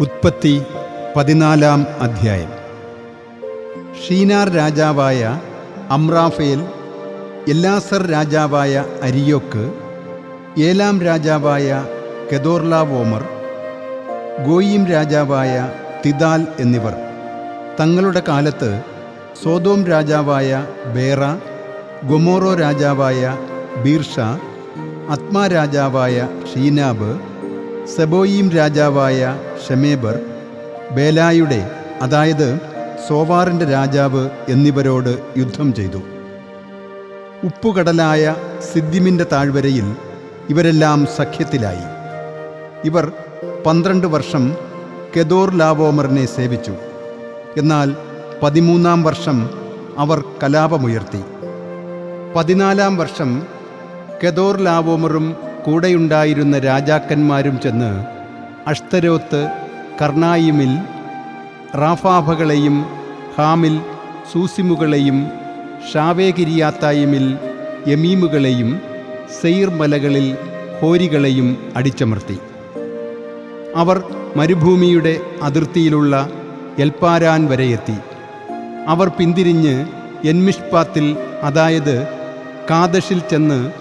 ഉത്പത്തി പതിനാലാം അധ്യായം. ഷീനാർ രാജാവായ അമ്രാഫേൽ എല്ലാസർ രാജാവായ അരിയോക്ക് ഏലാം രാജാവായ കെദോർലാവോമർ ഗോയിം രാജാവായ തിദാൽ എന്നിവർ. തങ്ങളുടെ കാലത്ത് സോതോം രാജാവായ ബേറ ഗൊമോറോ രാജാവായ ബീർഷ അത്മാ രാജാവായ ഷീനാബ് സെബോയിം രാജാവായ ഷമേബർ ബേലായുടെ അതായത് സോവാറിന്റെ രാജാവ് എന്നിവരോട് യുദ്ധം ചെയ്തു. ഉപ്പുകടലായ സിദ്ദിമിന്റെ താഴ്വരയിൽ ഇവരെല്ലാം സഖ്യത്തിലായി. ഇവർ പന്ത്രണ്ട് വർഷം കെദോർ ലാവോമറിനെ സേവിച്ചു. എന്നാൽ പതിമൂന്നാം വർഷം അവർ കലാപമുയർത്തി. പതിനാലാം വർഷം കെദോർ ലാവോമറും കൂടെയുണ്ടായിരുന്ന രാജാക്കന്മാരും ചെന്ന് അഷ്തരോത്ത് കർണായിമിൽ റാഫാഫകളെയും ഹാമിൽ സൂസിമുകളെയും ഷാവേഗിരിയാത്തായിമിൽ യമീമുകളെയും സെയിർ മലകളിൽ ഹോരികളെയും അടിച്ചമർത്തി. അവർ മരുഭൂമിയുടെ അതിർത്തിയിലുള്ള എൽപ്പാരാൻ വരെയെത്തി അവർ പിന്തിരിഞ്ഞ് എൻമിഷ്പാത്തിൽ അതായത് കാദശിൽ ചെന്ന്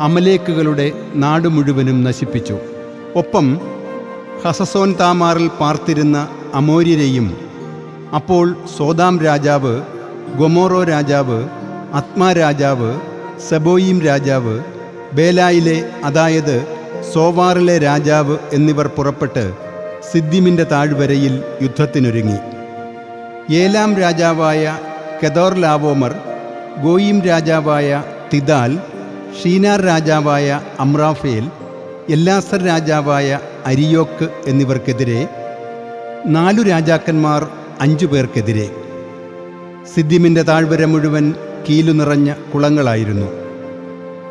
അമലേക്കുകളുടെ നാട് മുഴുവനും നശിപ്പിച്ചു. ഒപ്പം ഹസസോൻ താമാറിൽ പാർത്തിരുന്ന അമോര്യരെയും അപ്പോൾ സോദാം രാജാവ് ഗൊമോറോ രാജാവ് അത്മാ രാജാവ് സെബോയിം രാജാവ് ബേലായിലെ അതായത് സോവാറിലെ രാജാവ് എന്നിവർ പുറപ്പെട്ട് സിദ്ദിമിന്റെ താഴ്വരയിൽ യുദ്ധത്തിനൊരുങ്ങി. ഏലാം രാജാവായ കെദോർ ലാവോമർ ഗോയിം രാജാവായ തിദാൽ ഷീനാർ രാജാവായ അമ്രാഫേൽ എല്ലാസർ രാജാവായ അരിയോക്ക് എന്നിവർക്കെതിരെ നാലു രാജാക്കന്മാർ അഞ്ചു പേർക്കെതിരെ. സിദ്ദിമിന്റെ താഴ്വര മുഴുവൻ കീലു നിറഞ്ഞ കുളങ്ങളായിരുന്നു.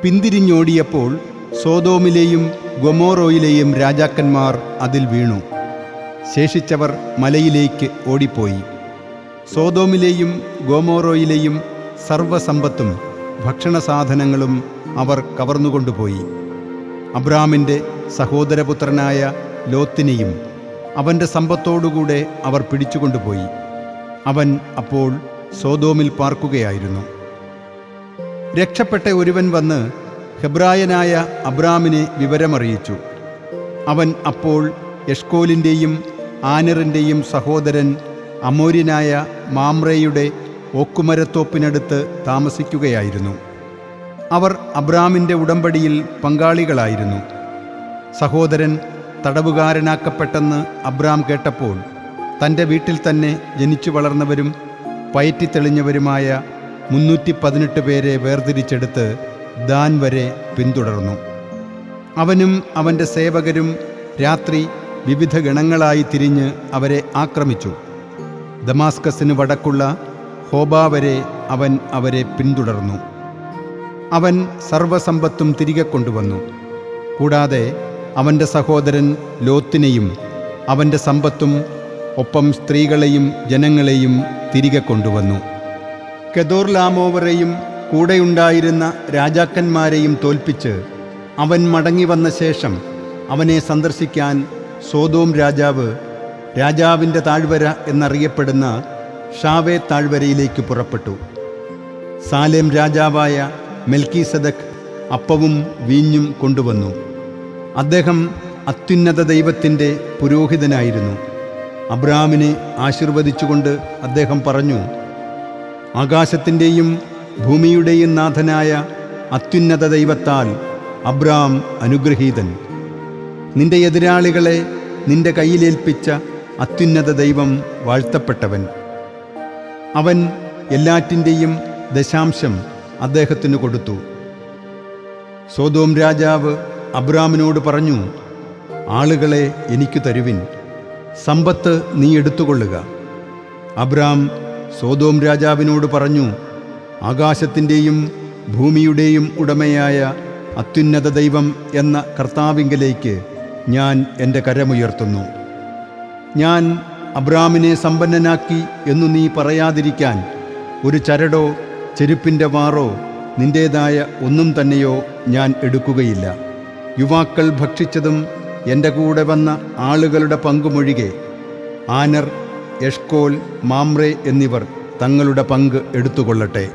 പിന്തിരിഞ്ഞോടിയപ്പോൾ സോതോമിലെയും ഗൊമോറോയിലെയും രാജാക്കന്മാർ അതിൽ വീണു. ശേഷിച്ചവർ മലയിലേക്ക് ഓടിപ്പോയി. സോതോമിലെയും ഗോമോറോയിലെയും സർവസമ്പത്തും ഭക്ഷണസാധനങ്ങളും അവർ കവർന്നുകൊണ്ടുപോയി. അബ്രാമിന്റെ സഹോദരപുത്രനായ ലോത്തിനെയും അവന്റെ സമ്പത്തോടുകൂടെ അവർ പിടിച്ചുകൊണ്ടുപോയി. അവൻ അപ്പോൾ സോതോമിൽ പാർക്കുകയായിരുന്നു. രക്ഷപ്പെട്ട ഒരുവൻ വന്ന് ഹെബ്രായനായ അബ്രാമിനെ വിവരമറിയിച്ചു. അവൻ അപ്പോൾ എഷ്കോലിന്റെയും ആനറിന്റെയും സഹോദരൻ അമോര്യനായ മാമ്രയുടെ ഓക്കുമരത്തോപ്പിനടുത്ത് താമസിക്കുകയായിരുന്നു. അവർ അബ്രാമിന്റെ ഉടമ്പടിയിൽ പങ്കാളികളായിരുന്നു. സഹോദരൻ തടവുകാരനാക്കപ്പെട്ടെന്ന് അബ്രാം കേട്ടപ്പോൾ തന്റെ വീട്ടിൽ തന്നെ ജനിച്ചു വളർന്നവരും പയറ്റിത്തെളിഞ്ഞവരുമായ മുന്നൂറ്റി പതിനെട്ട് പേരെ വേർതിരിച്ചെടുത്ത് ദാൻ വരെ പിന്തുടർന്നു. അവനും അവന്റെ സേവകരും രാത്രി വിവിധ ഗണങ്ങളായി തിരിഞ്ഞ് അവരെ ആക്രമിച്ചു. ദമാസ്കസിന് വടക്കുള്ള ഹോബ വരെ അവൻ അവരെ പിന്തുടർന്നു. അവൻ സർവസമ്പത്തും തിരികെ കൊണ്ടുവന്നു. കൂടാതെ അവന്റെ സഹോദരൻ ലോത്തിനെയും അവന്റെ സമ്പത്തും ഒപ്പം സ്ത്രീകളെയും ജനങ്ങളെയും തിരികെ കൊണ്ടുവന്നു. കെദോർ ലാമോവറെയും കൂടെയുണ്ടായിരുന്ന രാജാക്കന്മാരെയും തോൽപ്പിച്ച് അവൻ മടങ്ങി വന്ന ശേഷം അവനെ സന്ദർശിക്കാൻ സോതോം രാജാവ് രാജാവിന്റെ താഴ്വര എന്നറിയപ്പെടുന്ന ഷാവേ താഴ്വരയിലേക്ക് പുറപ്പെട്ടു. സാലേം രാജാവായ മെൽക്കീസദക് അപ്പവും വീഞ്ഞും കൊണ്ടുവന്നു. അദ്ദേഹം അത്യുന്നത ദൈവത്തിന്റെ പുരോഹിതനായിരുന്നു. അബ്രാമിനെ ആശീർവദിച്ചുകൊണ്ട് അദ്ദേഹം പറഞ്ഞു ആകാശത്തിന്റെയും ഭൂമിയുടെയും നാഥനായ അത്യുന്നത ദൈവത്താൽ അബ്രാം അനുഗ്രഹീതൻ. നിന്റെ എതിരാളികളെ നിന്റെ കയ്യിലേൽപ്പിച്ച അത്യുന്നത ദൈവം വാഴ്ത്തപ്പെട്ടവൻ. അവൻ എല്ലാറ്റിന്റെയും ദശാംശം അദ്ദേഹത്തിന് കൊടുത്തു. സോതോം രാജാവ് അബ്രാമിനോട് പറഞ്ഞു ആളുകളെ എനിക്ക് തരുവിൻ. സമ്പത്ത് നീ എടുത്തുകൊള്ളുക. അബ്രാം സോതോം രാജാവിനോട് പറഞ്ഞു ആകാശത്തിന്റെയും ഭൂമിയുടെയും ഉടമയായ അത്യുന്നത ദൈവം എന്ന കർത്താവിങ്കലേക്ക് ഞാൻ എന്റെ കരമുയർത്തുന്നു. ഞാൻ അബ്രാമിനെ സമ്പന്നനാക്കി എന്നു നീ പറയാതിരിക്കാൻ ഒരു ചരടോ ചെരുപ്പിന്റെ വാറോ നിന്റേതായ ഒന്നും തന്നെയോ ഞാൻ എടുക്കുകയില്ല. യുവാക്കൾ ഭക്ഷിച്ചതും എന്റെ കൂടെ വന്ന ആളുകളുടെ പങ്കുമൊഴികെ ആനർ എഷ്കോൽ മാമ്രെ എന്നിവർ തങ്ങളുടെ പങ്ക് എടുത്തുകൊള്ളട്ടെ.